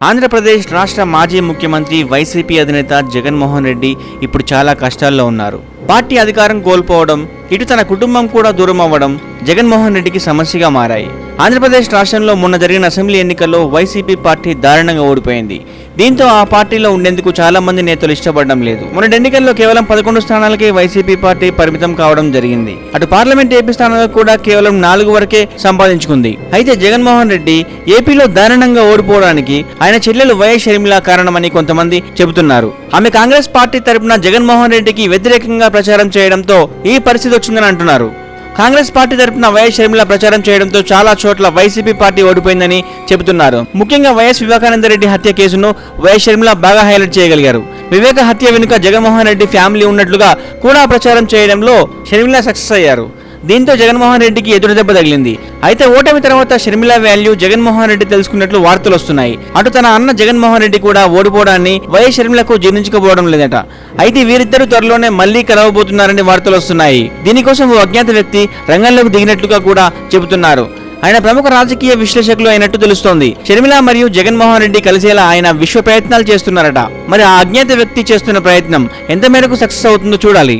ఆంధ్రప్రదేశ్ రాష్ట్ర మాజీ ముఖ్యమంత్రి వైసీపీ అధినేత జగన్మోహన్ రెడ్డి ఇప్పుడు చాలా కష్టాల్లో ఉన్నారు. పార్టీ అధికారం కోల్పోవడం ఇటు తన కుటుంబం కూడా దూరం అవ్వడం జగన్మోహన్ రెడ్డికి సమస్యగా మారాయి. ఆంధ్రప్రదేశ్ రాష్ట్రంలో మొన్న జరిగిన అసెంబ్లీ ఎన్నికల్లో వైసీపీ పార్టీ దారుణంగా ఓడిపోయింది. దీంతో ఆ పార్టీలో ఉండేందుకు చాలా మంది నేతలు ఇష్టపడడం లేదు. మొన్నటి ఎన్నికల్లో కేవలం పదకొండు స్థానాలకే వైసీపీ పార్టీ పరిమితం కావడం జరిగింది. అటు పార్లమెంట్ ఏపీ స్థానాలకు కూడా కేవలం నాలుగు వరకే సంపాదించుకుంది. అయితే జగన్మోహన్ రెడ్డి ఏపీలో దారుణంగా ఓడిపోవడానికి ఆయన చెల్లెలు వైఎస్ షర్మిల కారణమని కొంతమంది చెబుతున్నారు. ఆమె కాంగ్రెస్ పార్టీ తరపున జగన్మోహన్ రెడ్డికి వ్యతిరేకంగా ప్రచారం చేయడంతో ఈ పరిస్థితి వచ్చిందని అంటున్నారు. కాంగ్రెస్ పార్టీ తరఫున వైఎస్ షర్మిల ప్రచారం చేయడంతో చాలా చోట్ల వైసీపీ పార్టీ ఓడిపోయిందని చెబుతున్నారు. ముఖ్యంగా వైఎస్ వివేకానంద రెడ్డి హత్య కేసును వైఎస్ షర్మిల బాగా హైలైట్ చేయగలిగారు. వివేక హత్య వెనుక జగన్మోహన్ రెడ్డి ఫ్యామిలీ ఉన్నట్లుగా కూడా ప్రచారం చేయడంలో షర్మిల సక్సెస్ అయ్యారు. దీంతో జగన్మోహన్ రెడ్డికి ఎదురు దెబ్బ తగిలింది. అయితే ఓటమి తర్వాత షర్మిల వాల్యూ జగన్మోహన్ రెడ్డి తెలుసుకున్నట్లు వార్తలు వస్తున్నాయి. అటు తన అన్న జగన్మోహన్ రెడ్డి కూడా ఓడిపోవడాన్ని వైఎస్ షర్మిలకు జీర్ణించుకోవడం లేదట. అయితే వీరిద్దరూ త్వరలోనే మళ్ళీ కలవబోతున్నారని వార్తలు వస్తున్నాయి. దీనికోసం ఓ అజ్ఞాత వ్యక్తి రంగంలోకి దిగినట్లుగా కూడా చెబుతున్నారు. ఆయన ప్రముఖ రాజకీయ విశ్లేషకులు అయినట్టు తెలుస్తోంది. షర్మిల మరియు జగన్మోహన్ రెడ్డి కలిసేలా ఆయన విశ్వ ప్రయత్నాలు చేస్తున్నారట. మరి ఆ అజ్ఞాత వ్యక్తి చేస్తున్న ప్రయత్నం ఎంత మేరకు సక్సెస్ అవుతుందో చూడాలి.